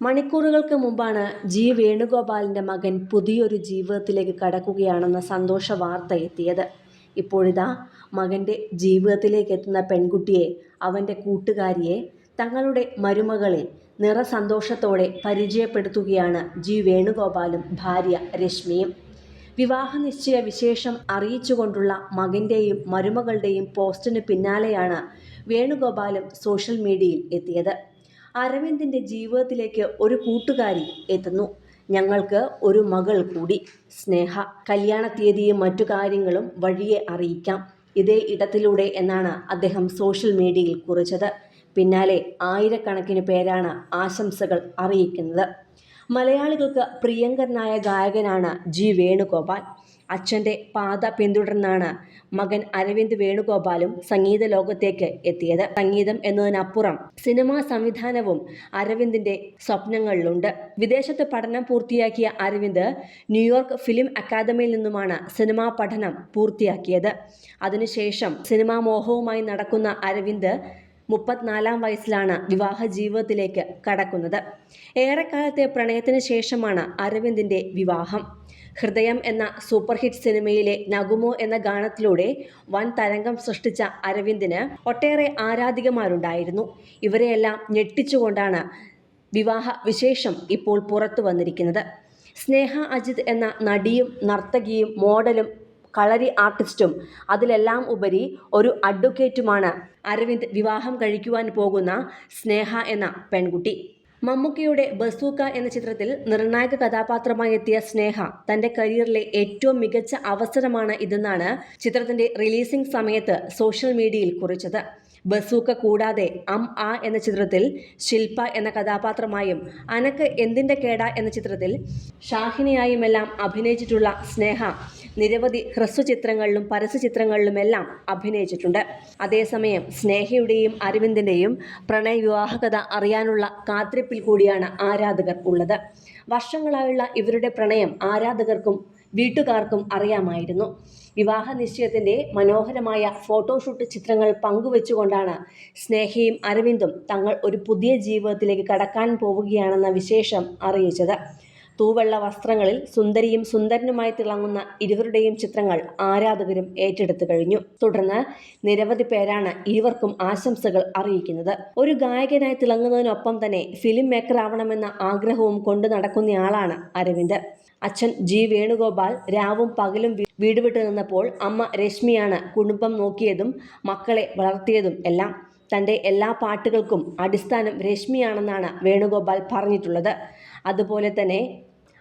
മണിക്കൂറുകൾക്ക് മുമ്പാണ് ജി വേണുഗോപാലിന്റെ മകൻ പുതിയൊരു ജീവിതത്തിലേക്ക് കടക്കുകയാണെന്ന സന്തോഷ വാർത്ത എത്തിയത്. ഇപ്പോഴിതാ മകന്റെ ജീവിതത്തിലേക്ക് എത്തുന്ന പെൺകുട്ടിയെ അവന്റെ കൂട്ടുകാരിയെ തങ്ങളുടെ മരുമകളെ നിറസന്തോഷത്തോടെ പരിചയപ്പെടുത്തുകയാണ് ജി വേണുഗോപാലും ഭാര്യ രശ്മിയും. വിവാഹ നിശ്ചയ വിശേഷം അറിയിച്ചുകൊണ്ടുള്ള മകന്റെയും മരുമകളുടെയും പോസ്റ്റിന് പിന്നാലെയാണ് വേണുഗോപാലും സോഷ്യൽ മീഡിയയിൽ എത്തിയത്. അരവിന്ദിന്റെ ജീവിതത്തിലേക്ക് ഒരു കൂട്ടുകാരി എത്തുന്നു. ഞങ്ങൾക്ക് ഒരു മകൾ കൂടി. സ്നേഹ കല്യാണ തീയതിയും മറ്റു കാര്യങ്ങളും വഴിയെ അറിയിക്കാം. ഇതേ ഇടത്തിലൂടെ എന്നാണ് അദ്ദേഹം സോഷ്യൽ മീഡിയയിൽ കുറിച്ചത്. പിന്നാലെ ആയിരക്കണക്കിന് പേരാണ് ആശംസകൾ അറിയിക്കുന്നത്. മലയാളികൾക്ക് പ്രിയങ്കരനായ ഗായകനാണ് ജി വേണുഗോപാൽ. അച്ഛന്റെ പാത പിന്തുടർന്നാണ് മകൻ അരവിന്ദ് വേണുഗോപാലും സംഗീത ലോകത്തേക്ക് എത്തിയത്. സംഗീതം എന്നതിനപ്പുറം സിനിമാ സംവിധാനവും അരവിന്ദിന്റെ സ്വപ്നങ്ങളിലുണ്ട്. വിദേശത്ത് പഠനം പൂർത്തിയാക്കിയ അരവിന്ദ് ന്യൂയോർക്ക് ഫിലിം അക്കാദമിയിൽ നിന്നുമാണ് സിനിമാ പഠനം പൂർത്തിയാക്കിയത്. അതിനുശേഷം സിനിമാ മോഹവുമായി നടക്കുന്ന അരവിന്ദ് മുപ്പത്തിനാലാം വയസ്സിലാണ് വിവാഹ ജീവിതത്തിലേക്ക് കടക്കുന്നത്. ഏറെക്കാലത്തെ പ്രണയത്തിന് ശേഷമാണ് അരവിന്ദിന്റെ വിവാഹം. ഹൃദയം എന്ന സൂപ്പർ ഹിറ്റ് സിനിമയിലെ നഗുമോ എന്ന ഗാനത്തിലൂടെ വൻ തരംഗം സൃഷ്ടിച്ച അരവിന്ദിന് ഒട്ടേറെ ആരാധികമാരുണ്ടായിരുന്നു. ഇവരെയെല്ലാം ഞെട്ടിച്ചുകൊണ്ടാണ് വിവാഹ വിശേഷം ഇപ്പോൾ പുറത്തു വന്നിരിക്കുന്നത്. സ്നേഹ അജിത് എന്ന നടിയും നർത്തകിയും മോഡലും കളരി ആർട്ടിസ്റ്റും. അതിലെല്ലാം ഉപരി ഒരു അഡ്വക്കേറ്റുമാണ് അരവിന്ദ് വിവാഹം കഴിക്കുവാൻ പോകുന്ന സ്നേഹ എന്ന പെൺകുട്ടി. മമ്മൂക്കയുടെ ബസൂക്ക എന്ന ചിത്രത്തിൽ നിർണായക കഥാപാത്രമായി എത്തിയ സ്നേഹ തന്റെ കരിയറിലെ ഏറ്റവും മികച്ച അവസരമാണ് ഇതെന്നാണ് ചിത്രത്തിന്റെ റിലീസിംഗ് സമയത്ത് സോഷ്യൽ മീഡിയയിൽ കുറിച്ചത്. ബസൂക്ക കൂടാതെ അം ആ എന്ന ചിത്രത്തിൽ ശില്പ എന്ന കഥാപാത്രമായും അനക്ക് എന്തിന്റെ കേട എന്ന ചിത്രത്തിൽ ഷാഹിനിയായുമെല്ലാം അഭിനയിച്ചിട്ടുള്ള സ്നേഹ നിരവധി ഹ്രസ്വചിത്രങ്ങളിലും പരസ്യചിത്രങ്ങളിലുമെല്ലാം അഭിനയിച്ചിട്ടുണ്ട്. അതേസമയം സ്നേഹയുടെയും അരവിന്ദിന്റെയും പ്രണയ വിവാഹകഥ അറിയാനുള്ള കാത്തിരിപ്പിൽ കൂടിയാണ് ആരാധകർ ഉള്ളത്. വർഷങ്ങളായുള്ള ഇവരുടെ പ്രണയം ആരാധകർക്കും വീട്ടുകാർക്കും അറിയാമായിരുന്നു. വിവാഹ നിശ്ചയത്തിന്റെ മനോഹരമായ ഫോട്ടോഷൂട്ട് ചിത്രങ്ങൾ പങ്കുവെച്ചുകൊണ്ടാണ് സ്നേഹയും അരവിന്ദും തങ്ങൾ ഒരു പുതിയ ജീവിതത്തിലേക്ക് കടക്കാൻ പോവുകയാണെന്ന വിശേഷം അറിയിച്ചത്. തൂവെള്ള വസ്ത്രങ്ങളിൽ സുന്ദരിയും സുന്ദരനുമായി തിളങ്ങുന്ന ഇരുവരുടെയും ചിത്രങ്ങൾ ആരാധകരും ഏറ്റെടുത്തു കഴിഞ്ഞു. തുടർന്ന് നിരവധി പേരാണ് ഇരുവർക്കും ആശംസകൾ അറിയിക്കുന്നത്. ഒരു ഗായകനായി തിളങ്ങുന്നതിനൊപ്പം തന്നെ ഫിലിം മേക്കർ ആവണമെന്ന ആഗ്രഹവും കൊണ്ടു നടക്കുന്നയാളാണ് അരവിന്ദ്. അച്ഛൻ ജി വേണുഗോപാൽ രാവും പകലും വീട് വിട്ടു നിന്നപ്പോൾ അമ്മ രശ്മിയാണ് കുടുംബം നോക്കിയതും മക്കളെ വളർത്തിയതും എല്ലാം. തന്റെ എല്ലാ പാട്ടുകൾക്കും അടിസ്ഥാനം രശ്മിയാണെന്നാണ് വേണുഗോപാൽ പറഞ്ഞിട്ടുള്ളത്. അതുപോലെ തന്നെ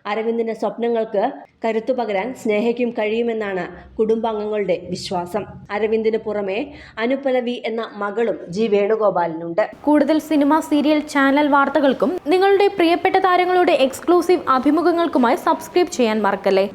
അരവിന്ദിന്റെ സ്വപ്നങ്ങൾക്ക് കരുത്തു പകരാൻ സ്നേഹയ്ക്കും കഴിയുമെന്നാണ് കുടുംബാംഗങ്ങളുടെ വിശ്വാസം. അരവിന്ദിന് പുറമെ അനുപലവി എന്ന മകളും ജി വേണുഗോപാലിനുണ്ട്. കൂടുതൽ സിനിമ സീരിയൽ ചാനൽ വാർത്തകൾക്കും നിങ്ങളുടെ പ്രിയപ്പെട്ട താരങ്ങളുടെ എക്സ്ക്ലൂസീവ് അഭിമുഖങ്ങൾക്കുമായി സബ്സ്ക്രൈബ് ചെയ്യാൻ മറക്കല്ലേ?